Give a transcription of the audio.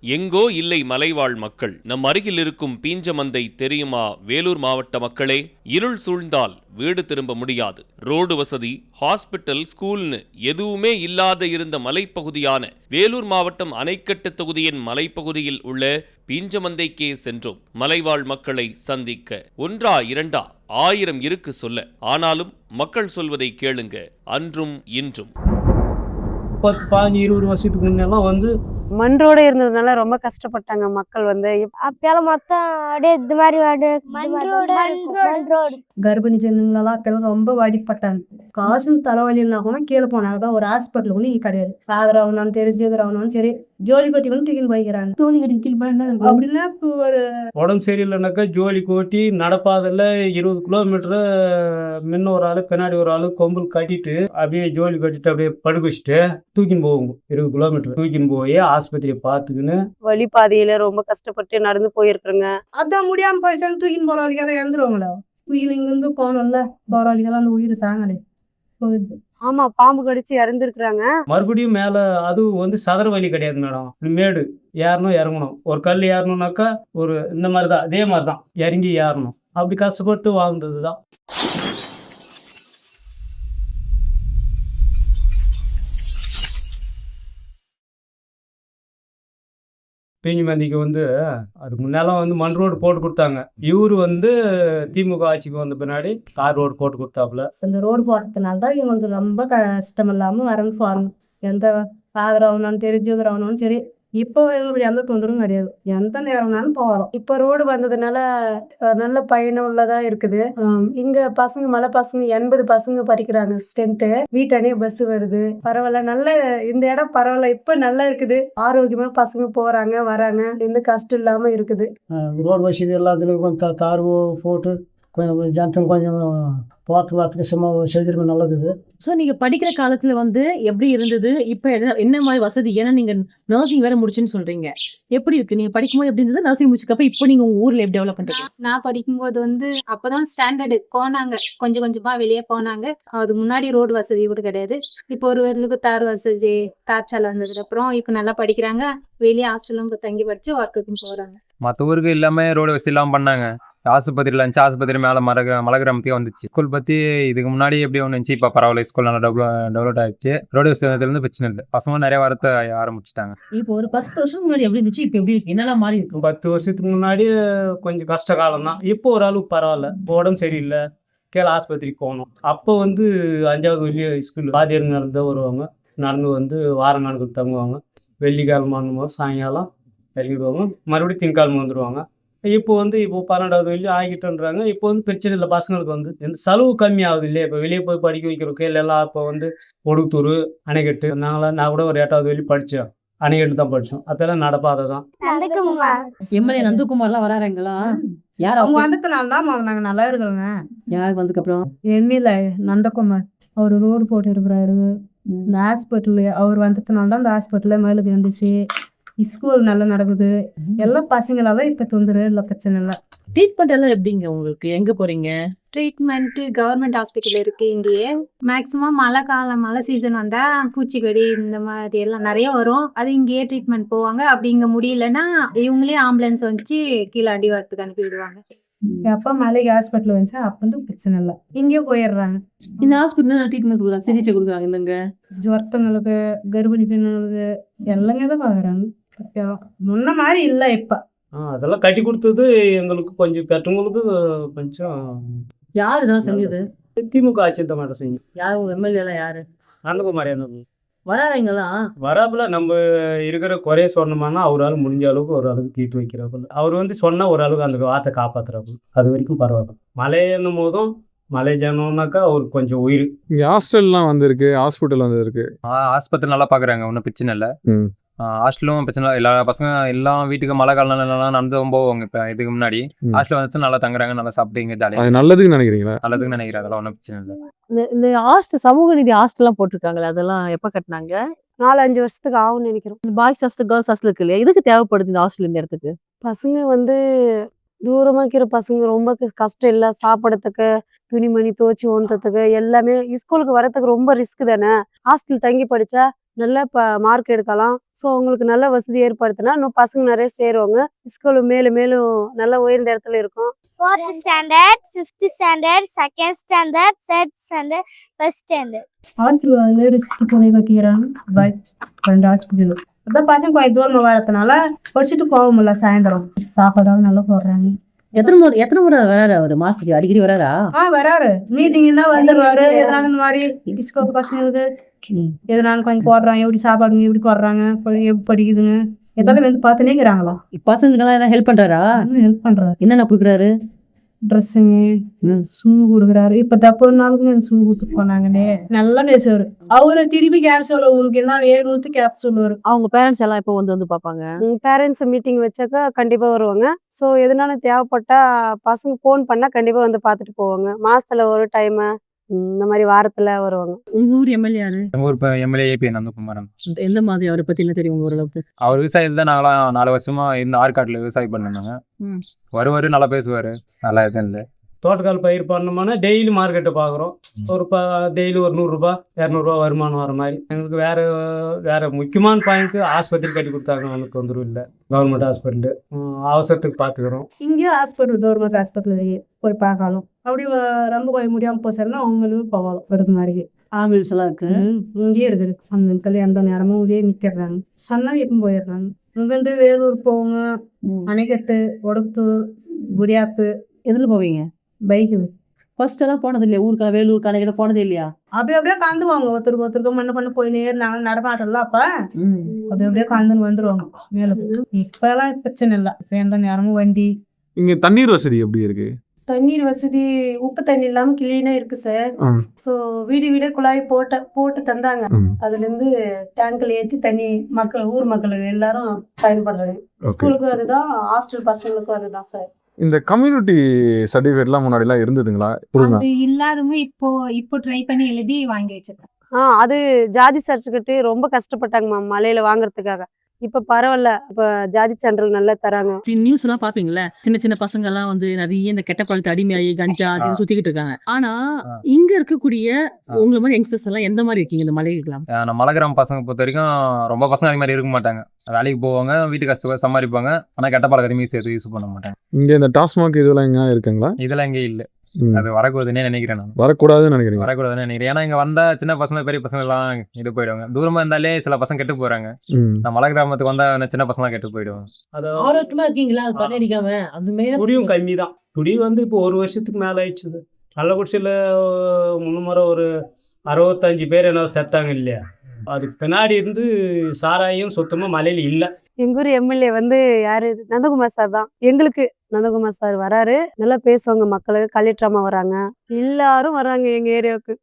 எங்கோ இல்லை மலைவாழ் மக்கள். நம் அருகில் இருக்கும் பீஞ்சமந்தை தெரியுமா வேலூர் மாவட்ட மக்களே? இருள் சூழ்ந்தால் வீடு திரும்ப முடியாது. ரோடு வசதி ஹாஸ்பிட்டல் ஸ்கூல்னு எதுவுமே இல்லாத இருந்த மலைப்பகுதியான வேலூர் மாவட்டம் அணைக்கட்டு தொகுதியின் மலைப்பகுதியில் உள்ள பீஞ்சமந்தைக்கே சென்றோம். மலைவாழ் மக்களை சந்திக்க ஒன்றா இரண்டா ஆயிரம் இருக்கு சொல்ல. ஆனாலும் மக்கள் சொல்வதை கேளுங்க. அன்றும் இன்றும். பத்து பதினஞ்சு இருபது வருஷத்துக்கு முன்னெல்லாம் வந்து மண் ரோடு இருந்ததுனால ரொம்ப கஷ்டப்பட்டாங்க மக்கள் வந்து. அப்பெல்லாம் மொத்தம் அப்படியே இது மாதிரி கர்ப்பிணி பெண்ணுங்களெல்லாம் அப்பெல்லாம் ரொம்ப பாதிக்கப்பட்டாங்க காசும் தலைவலினா கூட கீழே போனாங்க. தான் ஒரு ஹாஸ்பிட்டல் கூட இங்கே கிடையாது. ஃபாதர் சரி சீதர் ஆகணும்னு சரி ஜோலி கட்டி வந்து தூக்கின்னு போய்க்கிறாங்க. தூணி கட்டி தூக்கி போயிருந்தாங்க அப்படிலாம் இப்போ ஒரு உடம்பு சரியில்லைனாக்கா ஜோலி கோட்டி நடப்பாதையில் இருபது கிலோமீட்டர் முன்ன ஒரு ஆள் பின்னாடி ஒரு ஆள் கொம்பல் கட்டிட்டு அப்படியே ஜோலி கட்டிட்டு அப்படியே படுக்க வச்சுட்டு தூக்கின்னு போவோங்க. இருபது கிலோமீட்டர் தூக்கின்னு போய் ஆஸ்பத்திரியை பார்த்துக்கின்னு வழி பாதையில ரொம்ப கஷ்டப்பட்டு நடந்து போயிருக்கிறேங்க. அதான் முடியாம போயிடுச்சாலும் தூக்கின்னு போகிறவங்க இறந்துருவாங்களோ தூக்கின்னு இங்கேருந்து போகணும்ல போகிறவங்க அந்த உயிர் சாங்கலை ஆமா பாம்பு கடிச்சு இறந்துருக்குறாங்க. மறுபடியும் மேலே அதுவும் வந்து சதுர வழி கிடையாது மேடம். மேடு ஏறணும் இறங்கணும். ஒரு கல் ஏறணும்னாக்கா ஒரு இந்த மாதிரி தான் அதே மாதிரி தான் இறங்கி ஏறணும். அப்படி கஷ்டப்பட்டு வாழ்ந்தது தான் பீஞ்சிமந்திக்கு வந்து அதுக்கு முன்னெல்லாம் வந்து மண் ரோடு போட்டு கொடுத்தாங்க. இவர் வந்து திமுக ஆட்சிக்கு வந்த பின்னாடி கார் ரோடு போட்டு கொடுத்தாப்புல. இந்த ரோடு போட்டதுனால தான் இவங்க வந்து ரொம்ப கஷ்டம் இல்லாமல் வரணும் போகணும் எந்த ஆகிறவனும் தெரிஞ்சுக்கிறவனும் சரி இப்போ எந்த தொந்தரவும் கிடையாது. எந்த நேரம்னாலும் போகிறோம் இப்ப ரோடு வந்ததுனால நல்ல பயனுள்ளதா இருக்குது. இங்க பசங்க மலை பசங்க எண்பது பசங்க படிக்கிறாங்க ஸ்ட்ரென்த்து வீட்டானே பஸ் வருது. பரவாயில்ல நல்ல இந்த இடம் பரவாயில்ல இப்ப நல்லா இருக்குது. ஆரோக்கியமா பசங்க போறாங்க வராங்க. எந்த கஷ்டம் இல்லாம இருக்குது. ரோடு வசதி எல்லாத்துலேயும் கார் போட்டு கொஞ்சம் ஜனத்தங்க கொஞ்சம் போட்டு வரத்துக்கு சும்மா செஞ்சிருக்க நல்லது ஸோ நீங்க படிக்கிற காலத்துல வந்து எப்படி இருந்தது? இப்போ என்ன என்ன மாதிரி வசதி? ஏன்னா நீங்க நர்சிங் வேற முடிச்சுன்னு சொல்றீங்க. எப்படி இருக்கு? நீங்க படிக்கும்போது எப்படி இருந்தது? நர்சிங் முடிச்சக்கப்ப இப்போ நீங்க உங்க ஊர்ல எப்படி டெவலப் பண்றீங்க? நான் படிக்கும்போது வந்து அப்பதான் ஸ்டாண்டர்டு போனாங்க. கொஞ்சம் கொஞ்சமா வெளியே போனாங்க. அது முன்னாடி ரோடு வசதி கூட கிடையாது. இப்போ ஒரு வேலுக்கு தார் வசதி தார் சாலை வந்ததுக்கு அப்புறம் இப்போ நல்லா படிக்கிறாங்க. வெளியே ஹாஸ்டலும் தங்கி படிச்சு ஒர்க்குக்கும் போறாங்க. மற்ற ஊருக்கு எல்லாமே ரோடு வசதி இல்லாமல் பண்ணாங்க. ஆஸ்பத்திரியில் இருந்துச்சு. ஆஸ்பத்திரி மேலே மரக மலகிராமத்தையே வந்துச்சு. ஸ்கூல் பற்றி இதுக்கு முன்னாடி எப்படி ஒன்று இருந்துச்சு? இப்போ பரவாயில்ல ஸ்கூல் நல்லா டெவலப் டெவலப் ஆயிடுச்சு. ரோடு வசதியிலேருந்து பிரச்சனை இல்லை. பசங்க நிறைய வரத்த ஆரம்பிச்சிட்டாங்க. இப்போ ஒரு பத்து வருஷம் முன்னாடி எப்படி இருந்துச்சு? இப்போ எப்படி இருக்கு? என்னெல்லாம் மாறி இருக்கும் பத்து வருஷத்துக்கு முன்னாடி கொஞ்சம் கஷ்ட காலம் தான் இப்போ ஓரளவுக்கு பரவாயில்ல. இப்போ உடம்பு சரியில்லை. கீழே ஆஸ்பத்திரிக்கு போகணும். அப்போ வந்து அஞ்சாவது வெளியே ஸ்கூல் வாத்தியார் நடந்து வருவாங்க. நடந்து வந்து வாரம் கணக்கு தங்குவாங்க. வெள்ளிக்கிழமை சாயங்காலம் இறங்கிடுவாங்க. மறுபடியும் திங்கக்கிழமை வந்துடுவாங்க இப்போ வந்து இப்போ பன்னெண்டாவது வெளியே ஆகிட்டோன்றாங்க. இப்போ வந்து பிரச்சனை இல்லை பசங்களுக்கு வந்து. எந்த செலவு கம்மி ஆகுது இல்லையா? இப்போ வெளியே போய் படிக்க வைக்கிறோம் கீழே எல்லாம் இப்போ வந்து ஒடுத்தூர் அணைக்கட்டு நாங்களாம் நான் கூட ஒரு எட்டாவது வெளியே படித்தோம் அணைக்கட்டு தான் படித்தோம் அப்போல்லாம் நடப்பாதை தான். எம்எல்ஏ நந்தகுமார்லாம் வராருங்களா யார் அவங்க வந்ததுனால தான் நாங்கள் நல்லா இருக்கிறோங்க யார் வந்ததுக்கு அப்புறம்? எம்எல்ஏ நந்தகுமார். அவர் ரோடு போட்டு இருக்கிறாரு இந்த ஹாஸ்பிட்டலு அவர் வந்ததுனால தான் இந்த ஹாஸ்பிட்டலில் மேலுக்கு வந்துச்சு ஸ்கூல் நல்லா நடக்குது. எல்லா பசங்களால இப்போ தொந்தரவு இல்லை பிரச்சனை இல்லை. ட்ரீட்மெண்ட் எல்லாம் எப்படிங்க உங்களுக்கு? எங்க போறீங்க? ட்ரீட்மெண்ட் கவர்மெண்ட் ஹாஸ்பிட்டல் இருக்கு இங்கேயே. மேக்ஸிமம் மழை காலம் மழை சீசன் வந்தா பூச்சிக்கடி இந்த மாதிரி எல்லாம் நிறைய வரும். அது இங்கேயே ட்ரீட்மெண்ட் போவாங்க. அப்படி இங்க முடியலன்னா இவங்களே ஆம்புலன்ஸ் வச்சு கீழே அடி வரத்துக்கு அனுப்பி விடுவாங்க. எப்போ மலைக்கு ஹாஸ்பிட்டல் வந்துச்சா அப்போ வந்து பிரச்சனை இல்லை. இங்கேயே போயிடுறாங்க. இந்த ஹாஸ்பிட்டல் ட்ரீட்மெண்ட் கொடுக்குறாங்க சிகிச்சை கொடுக்குறாங்க இந்தங்க ஜுரத்தங்களுக்கு கர்ப்பிணி பெண்களுக்கு எல்லாமே தான் பார்க்குறாங்க. முன்ன மாதிரி இல்லை இப்போ. அதெல்லாம் கட்டி கொடுத்தது எங்களுக்கு கொஞ்சம் பெற்றவங்களுக்கு கொஞ்சம் யார் இதெல்லாம் செஞ்சது? திமுக ஆட்சி இந்த மாதிரி செஞ்சு யார்? உங்க எம்எல்ஏ எல்லாம் யாரு? நந்தகுமார் என்ன வராதீங்களாம் வராப்புல நம்ம இருக்கிற குறைய சொன்னோம்னா அவரால் முடிஞ்ச அளவுக்கு ஒரு அளவுக்கு தீர்த்து வைக்கிறாப்புல. அவர் வந்து சொன்னால் ஒரு அளவுக்கு அந்த வார்த்தை காப்பாத்துறாப்புல. அது வரைக்கும் பரவாயில்ல. மழை என்னும் போதும் மழை ஜனம்னாக்கா அவருக்கு கொஞ்சம் உயிர். ஹாஸ்டல்லாம் வந்திருக்கு ஹாஸ்பிட்டல் வந்திருக்கு. ஆஸ்பத்திரி நல்லா பார்க்குறாங்க ஒன்றும் பிரச்சனை இல்லை. ஹாஸ்டலும் பிரச்சனை இல்லை. எல்லா பசங்க எல்லாம் வீட்டுக்கு மழை காலம் நடந்து போவாங்க இப்போ இதுக்கு முன்னாடி. ஹாஸ்டல் வந்துச்சு நல்லா தங்குறாங்க நல்லா சாப்பிட்டு இங்கே அது ஜாலியாக நல்லதுன்னு நினைக்கிறீங்களா? நல்லதுன்னு நினைக்கிறேன். அதெல்லாம் ஒன்றும் பிரச்சனை இல்லை. இந்த இந்த ஹாஸ்டல் சமூக நீதி ஹாஸ்டல்லாம் போட்டிருக்காங்களே அதெல்லாம் எப்போ கட்டினாங்க? நாலு அஞ்சு வருஷத்துக்கு ஆகும்னு நினைக்கிறோம். இந்த பாய்ஸ் ஹாஸ்டல் கேர்ள்ஸ் ஹாஸ்டல் இருக்கு இல்லையா? எதுக்கு தேவைப்படுது இந்த ஹாஸ்டல் இந்த இடத்துக்கு? பசங்க வந்து தூரமா இருக்கிற பசங்க ரொம்ப கஷ்டம் இல்லை. சாப்பிடறதுக்கு துணிமணி துவச்சி ஓன்றதுக்கு எல்லாமே ஸ்கூலுக்கு வரதுக்கு ரொம்ப ரிஸ்க் தானே? ஹாஸ்டல் தங்கி படிச்சா நல்ல ப மார்க் எடுக்கலாம். ஸோ அவங்களுக்கு நல்ல வசதி ஏற்படுத்தினா இன்னும் பசங்க நிறைய சேருவாங்க. ஸ்கூலு மேலும் மேலும் நல்ல உயர்ந்த இடத்துல இருக்கும். Fourth standard fifth standard second standard third standard first standard ரெண்டு ஹாஸ்பிட்டல் அதான் பசங்க கொஞ்சம் தூரமாக வரதுனால படிச்சுட்டு போக முடியல சாயந்தரம். சாப்பாடாவது நல்லா போடுறாங்க. எத்தனை முறை எத்தனை முறை வராரு அவரு? மாசத்துக்கு அடிக்கடி வராரா? ஆ வராரு. மீட்டிங்னா வந்துடுவாரு எதனால இந்த மாதிரி டிஸ்கோ பசங்களுக்கு. எதனால கொஞ்சம் போடுறாங்க. எப்படி சாப்பாடுங்க எப்படி போடுறாங்க. எப்படி படிக்குதுங்க எதாலும் வந்து பார்த்துனே இருக்கிறாங்களா பசங்களுக்கெல்லாம் எதாவது ஹெல்ப் பண்றாரா? ஹெல்ப் பண்றாரு என்னென்ன கொடுக்குறாரு? ட்ரெஸ்ஸுங்க ம். ஷூ கொடுக்குறாரு. இப்போ தப்பு நாளுக்கு ஷூ கொடுத்துட்டு போனாங்கன்னே. நல்லா பேசுவார். அவரை திருப்பி கேப் சொல்ல உங்களுக்கு எல்லாம் ஏழு ஊற்றி கேப் சொல்லுவார் அவங்க பேரண்ட்ஸ் எல்லாம் இப்போ வந்து வந்து பார்ப்பாங்க? பேரண்ட்ஸ் மீட்டிங் வச்சாக்கா கண்டிப்பாக வருவாங்க. ஸோ எதுனாலும் தேவைப்பட்டா பசங்க ஃபோன் பண்ணால் கண்டிப்பாக வந்து பார்த்துட்டு போவாங்க. மாசத்துல ஒரு டைமு இந்த மாதிரி வாரத்தில் வருவாங்க. உங்க ஊர் எம்எல்ஏ யாரு? எங்கள் ஊர் இப்போ எம்எல்ஏ ஏபி நந்தகுமாரன் எந்த மாதிரி அவரை பத்தி என்ன தெரியும் உங்க ஓரளவுக்கு? அவர் விவசாயத்தில் தான் நாங்களாம் நாலு வருஷமா இந்த ஆற்காட்டில் விவசாயம் பண்ணிருந்தாங்க ம். வருவார் நல்லா பேசுவார். நல்லா எதுவும் இல்லை. தோட்டக்கால் பயிர் பண்ணோம்னா டெய்லி மார்க்கெட்டை பார்க்குறோம் ஒரு ப டெய்லி ஒரு நூறுரூபா இரநூறுபா வருமானம் வர மாதிரி. எங்களுக்கு வேறு வேறு முக்கியமான பாயிண்ட்டு ஆஸ்பத்திரி கட்டி கொடுத்தாங்க நமக்கு தொந்தரவு இல்லை. கவர்மெண்ட் ஹாஸ்பிட்டலு அவசரத்துக்கு பார்த்துக்குறோம் இங்கேயும் ஹாஸ்பிட்டல் கவர்மெண்ட் ஹாஸ்பிட்டல் போய் பார்க்கலாம் அப்படி ரொம்ப கொஞ்சம் முடியாமல் போச்சுன்னா அவங்களும் போகலாம் வருது மாதிரி ஆம்புலன்ஸ் எல்லாம் இருக்கு? இங்கேயே இருக்குது. அந்த இடத்துல எந்த நேரமும் இதே நிற்கிறாங்க சொன்னா எப்பவும் போயிடுறாங்க. இங்கேருந்து வேலூர் போவாங்க. அணைக்கட்டு ஒடுத்தூர் புரியாத்து எதுல போவீங்க? பைக்கு ஃபர்ஸ்ட் எல்லாம் போனது இல்லையா? ஊருக்கா வேலூர் கடைக்கிட்ட போனது இல்லையா? அப்படியே அப்படியே கலந்துவாங்க ஒருத்தருக்கு ஒருத்தருக்கு மண்ணு பண்ணு போயினே இருந்தாங்க நடமாட்டம்ல அப்ப? அப்படி அப்படியே கலந்துன்னு வந்துருவாங்க. மேல இப்பெல்லாம் பிரச்சனை இல்லை. இப்போ எந்த நேரமும் வண்டி. இங்க தண்ணீர் வசதி எப்படி இருக்கு? தண்ணீர் வசதி உப்பு தண்ணி இல்லாமல் கிளீனாக இருக்குது சார். ஸோ வீடு வீடு குழாய் போட்ட போட்டு தந்தாங்க. ம். அதுலேருந்து டேங்க்கில் ஏற்றி தண்ணி மக்கள் ஊர் மக்கள் எல்லாரும் பயன்படுறாங்க ஸ்கூலுக்கும் அதுதான் ஹாஸ்டல் பசங்களுக்கும் அதுதான் சார் இந்த கம்யூனிட்டி சர்டிஃபிகேட்லாம் முன்னாடிலாம் இருந்ததுங்களா? அது இல்லாதவங்க இப்போ இப்போ ட்ரை பண்ணி எழுதி வாங்கி வச்சிருக்கேன் ஆ அது ஜாதி சர்டிஃபிகேட்டு ரொம்ப கஷ்டப்பட்டாங்க மேம் மலையில் வாங்குறதுக்காக. இப்போ பரவாயில்ல இப்போ ஜாதி சான்றிதழ் நல்லா தராங்க. நியூஸ் எல்லாம் பாப்பீங்கல்ல? சின்ன சின்ன பசங்க எல்லாம் வந்து நிறைய இந்த கெட்ட பழத்தை அடிமையாகி கஞ்சா அது ஆ. சுத்திக்கிட்டு இருக்காங்க. ஆனா. இங்க இருக்கக்கூடிய. உங்களை மாதிரி யங்ஸ்டர்ஸ் எல்லாம் எந்த மாதிரி இருக்கீங்க இந்த மலைகளுக்கெல்லாம்? நம்ம மலைக்கிராம பசங்க பொறுத்த வரைக்கும் ரொம்ப பசங்க அது மாதிரி இருக்க மாட்டாங்க. வேலைக்கு போவாங்க வீட்டு கஷ்டப்பட்டு சம்பாதிப்பாங்க. ஆனால் கெட்ட பழக்க சேர்த்து யூஸ் பண்ண மாட்டாங்க. இங்க இந்த டாஸ்மாக் இதெல்லாம் எங்க இருக்குங்களா? இதெல்லாம் இங்கே இல்லை. அது வரக்கூடாதுன்னே நினைக்கிறேன் நான். வரக்கூடாதுன்னு நினைக்கிறீங்க? வரக்கூடாதுன்னு நினைக்கிறேன். ஏன்னா இங்கே வந்தா சின்ன பசங்க பெரிய பசங்க எல்லாம் இது போயிடுவாங்க. தூரமா இருந்தாலே சில பசங்க கெட்டு போறாங்க. நம்ம மலை கிராமத்துக்கு வந்தா அந்த சின்ன பசங்க கெட்டு போயிடுவாங்க. அதை ஆரோக்கியமா இருக்கீங்களா? அது பண்ணி அடிக்காம? அது மேல குடியும் கம்மி தான். குடி வந்து இப்போ ஒரு வருஷத்துக்கு மேலே ஆயிடுச்சு கள்ளக்குறிச்சியில் முன்னுமுறை ஒரு அறுபத்தஞ்சு பேர் என்ன செத்தாங்க இல்லையா? அதுக்கு பின்னாடி இருந்து சாராயம் சுத்தமாக மலையில் இல்லை. எங்க ஊர் எம்எல்ஏ வந்து யாரு? நந்தகுமார் சார் தான். எங்களுக்கு நந்தகுமார் சார் வராரு. நல்லா பேசுவாங்க மக்களுக்கு. கலெக்டர் அம்மா வராங்க. எல்லாரும் வராங்க எங்க ஏரியாவுக்கு.